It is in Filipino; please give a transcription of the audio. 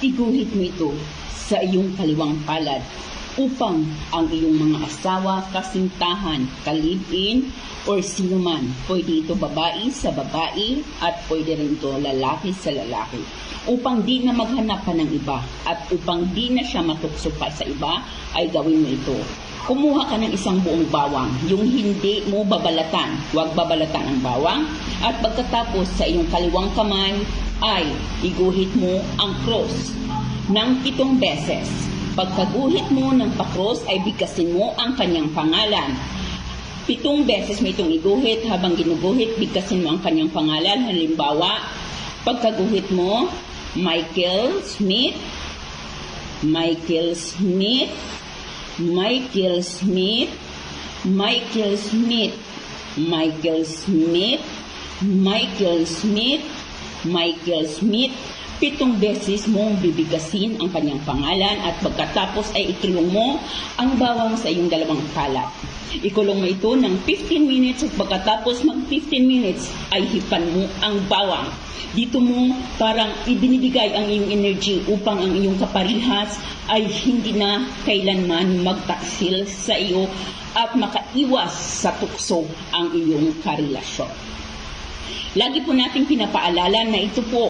iguhit mo ito sa iyong kaliwang palad upang ang iyong mga asawa, kasintahan, kalibin, or sino man, pwede ito babae sa babae at pwede rin ito lalaki sa lalaki. Upang di na maghanap pa ng iba at upang di na siya matukso pa sa iba ay gawin mo ito. Kumuha ka ng isang buong bawang, yung hindi mo babalatan, huwag babalatan ang bawang, at pagkatapos sa iyong kaliwang kamay ay iguhit mo ang cross ng pitong beses. Pagkaguhit mo ng pakros ay bigkasin mo ang kanyang pangalan. Pitong beses mo itong iguhit habang ginuguhit, bigkasin mo ang kanyang pangalan. Halimbawa, pagkaguhit mo, Michael Smith, Michael Smith, Michael Smith, Michael Smith, Michael Smith, Michael Smith, Michael Smith, pitong beses mong bibigasin ang kanyang pangalan at pagkatapos ay ikulong mo ang bawang sa iyong dalawang kalat. Ikulong mo ito ng 15 minutes at pagkatapos mag 15 minutes ay hipan mo ang bawang. Dito mo parang ibinibigay ang iyong energy upang ang iyong kaparihas ay hindi na kailanman magtaksil sa iyo at makaiwas sa tukso ang iyong karelasyon. Lagi po nating pinapaalala na ito po